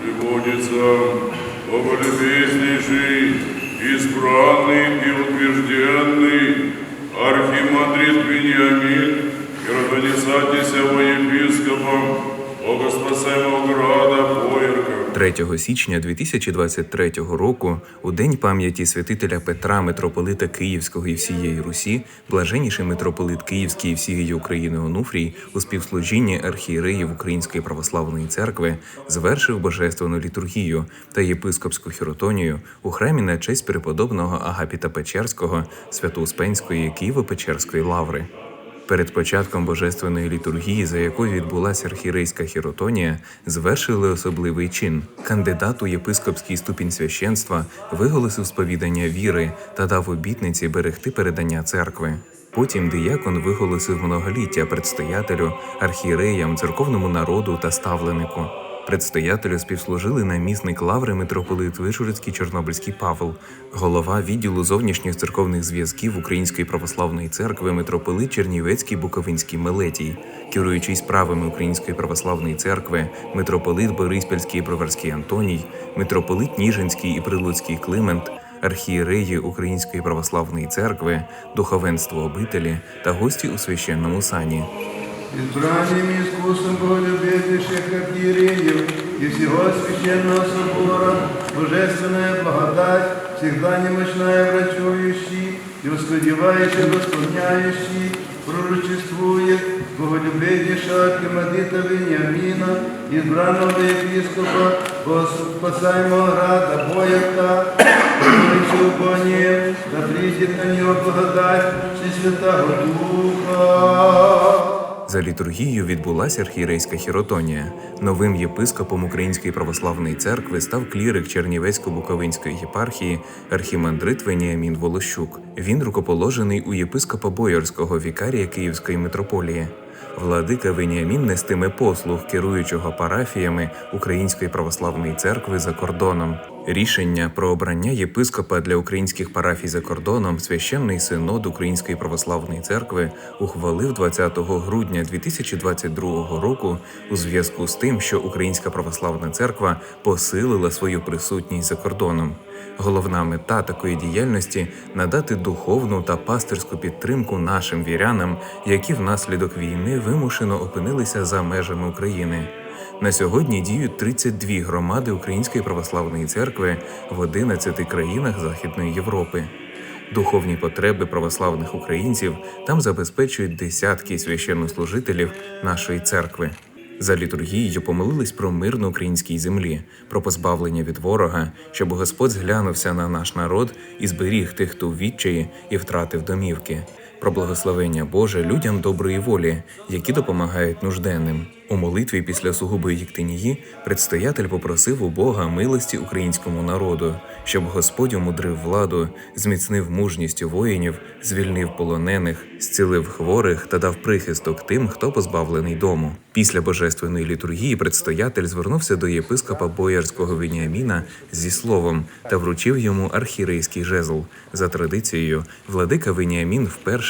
приводится Боголюбезнейший, избранный и утвержденный архимандрит Вениамин, миротворцатися во епископом Богоспасаемого града 3 січня 2023 року, у день пам'яті святителя Петра, митрополита Київського і всієї Русі, блаженніший митрополит Київський і всієї України Онуфрій у співслужінні архієреїв Української православної церкви звершив божественну літургію та єпископську хіротонію у храмі на честь преподобного Агапіта Печерського Свято-Успенської Києво-Печерської лаври. Перед початком божественної літургії, за якою відбулася архірейська хіротонія, звершили особливий чин. Кандидат у єпископський ступінь священства виголосив сповідання віри та дав обітниці берегти передання церкви. Потім диякон виголосив многоліття предстоятелю, архієреям, церковному народу та ставленику. Предстоятелю співслужили намісник лаври митрополит Вишурицький Чорнобильський Павел, голова відділу зовнішніх церковних зв'язків Української православної церкви митрополит Чернівецький Буковинський Мелетій, керуючий справами Української православної церкви, митрополит Бориспільський і Броварський Антоній, митрополит Ніжинський і Прилуцький Климент, архієреї Української православної церкви, духовенство обителі та гості у священному сані. Избранием и искусством боголюбезнейших архиереев и всего священного собора, божественная благодать, всегда немощная врачующий и ускладевающий, восполняющий, пророчествует боголюбезнейшего архимандрита Вениамина, избранного епископа, спасаемого Говорится по ним, да придет на него благодать Всесвятого Духа. За літургією відбулася архієрейська хіротонія. Новим єпископом Української православної церкви став клірик Чернівецько-Буковинської єпархії архімандрит Веніамін Волощук. Він рукоположений у єпископа Боярського вікарія Київської митрополії. Владика Веніамін нестиме послуг керуючого парафіями Української православної церкви за кордоном. Рішення про обрання єпископа для українських парафій за кордоном священний синод Української православної церкви ухвалив 20 грудня 2022 року у зв'язку з тим, що Українська православна церква посилила свою присутність за кордоном. Головна мета такої діяльності надати духовну та пастирську підтримку нашим вірянам, які внаслідок війни вимушено опинилися за межами України. На сьогодні діють 32 громади Української православної церкви в 11 країнах Західної Європи. Духовні потреби православних українців там забезпечують десятки священнослужителів нашої церкви. За літургією помолились про мир на українській землі, про позбавлення від ворога, щоб Господь зглянувся на наш народ і зберіг тих, хто в відчаї і втратив домівки, про благословення Боже людям доброї волі, які допомагають нужденним. У молитві після сугубої їктинії предстоятель попросив у Бога милості українському народу, щоб Господь умудрив владу, зміцнив мужність воїнів, звільнив полонених, зцілив хворих та дав прихисток тим, хто позбавлений дому. Після божественної літургії предстоятель звернувся до єпископа Боярського Веніаміна зі словом та вручив йому архірейський жезл. За традицією, владика Веніамін вперше